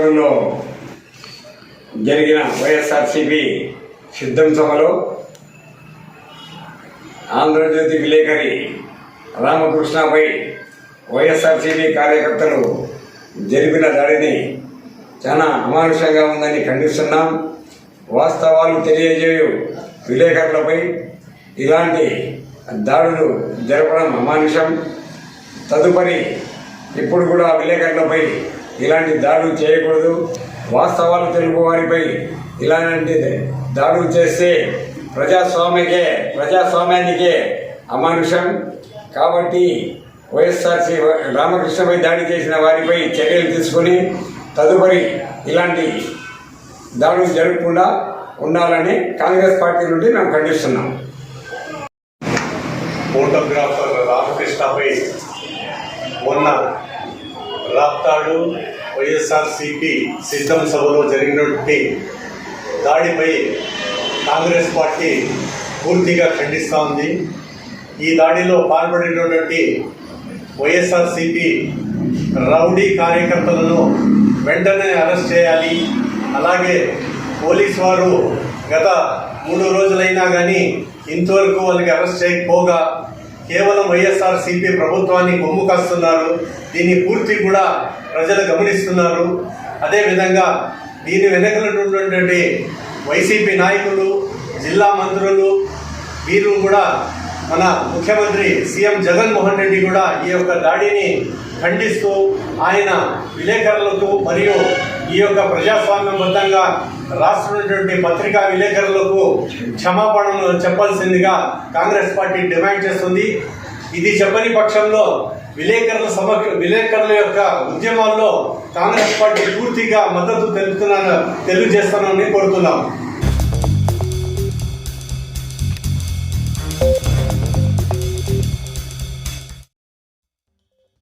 రాప్తాడులో జరిగిన వైఎస్ఆర్సిపి సిద్ధం సభలో ఆంధ్రజ్యోతి విలేకరి రామకృష్ణపై వైఎస్ఆర్సీపీ కార్యకర్తలు జరిపిన దాడిని చాలా అమానుషంగా ఉందని ఖండిస్తున్నాం. వాస్తవాలు తెలియజేయు విలేకరులపై ఇలాంటి దాడులు జరపడం అమానుషం. తదుపరి ఇప్పుడు కూడా విలేకరులపై ఇలాంటి దాడులు చేయకూడదు. వాస్తవాలు తెలుగు వారిపై ఇలాంటి దాడులు చేస్తే ప్రజాస్వామ్యకే ప్రజాస్వామ్యానికే అమానుషం. కాబట్టి వైఎస్ఆర్సీ రామకృష్ణపై దాడి చేసిన వారిపై చర్యలు తీసుకొని తదుపరి ఇలాంటి దాడులు జరగకుండా ఉండాలని కాంగ్రెస్ పార్టీ నుండి మేము ఖండిస్తున్నాం. ఫోటోగ్రాఫర్ రామకృష్ణపై మొన్న రాప్తాడు వైఎస్ఆర్సిపి సిద్ధం సభలో జరిగినటువంటి దాడిపై కాంగ్రెస్ పార్టీ పూర్తిగా ఖండిస్తూ ఉంది. ఈ దాడిలో పాల్పడినటువంటి వైఎస్ఆర్సిపి రౌడీ కార్యకర్తలను వెంటనే అరెస్ట్ చేయాలి. అలాగే పోలీస్ వారు గత మూడు రోజులైనా కానీ ఇంతవరకు వాళ్ళకి అరెస్ట్ చేయకపోగా కేవలం వైఎస్ఆర్ సిపి ప్రభుత్వాన్ని కొమ్ము కాస్తున్నారు. దీన్ని పూర్తి కూడా ప్రజలు గమనిస్తున్నారు. అదేవిధంగా దీని వెనకలున్నటువంటి వైసీపీ నాయకులు జిల్లా మంత్రులు వీరు కూడా మన ముఖ్యమంత్రి సీఎం జగన్మోహన్ రెడ్డి కూడా ఈ యొక్క దాడిని ఖండిస్తూ ఆయన విలేకరులకు మరియు ఈ యొక్క ప్రజాస్వామ్యబద్ధంగా రాస్తున్నటువంటి పత్రికా విలేకరులకు క్షమాపణలు చెప్పాల్సిందిగా కాంగ్రెస్ పార్టీ డిమాండ్ చేస్తుంది. ఇది చెప్పని పక్షంలో విలేకరుల సమక్ష విలేకరుల యొక్క ఉద్యమాల్లో కాంగ్రెస్ పార్టీ పూర్తిగా మద్దతు తెలుపుతున్నాను తెలియజేస్తానని కోరుతున్నాం.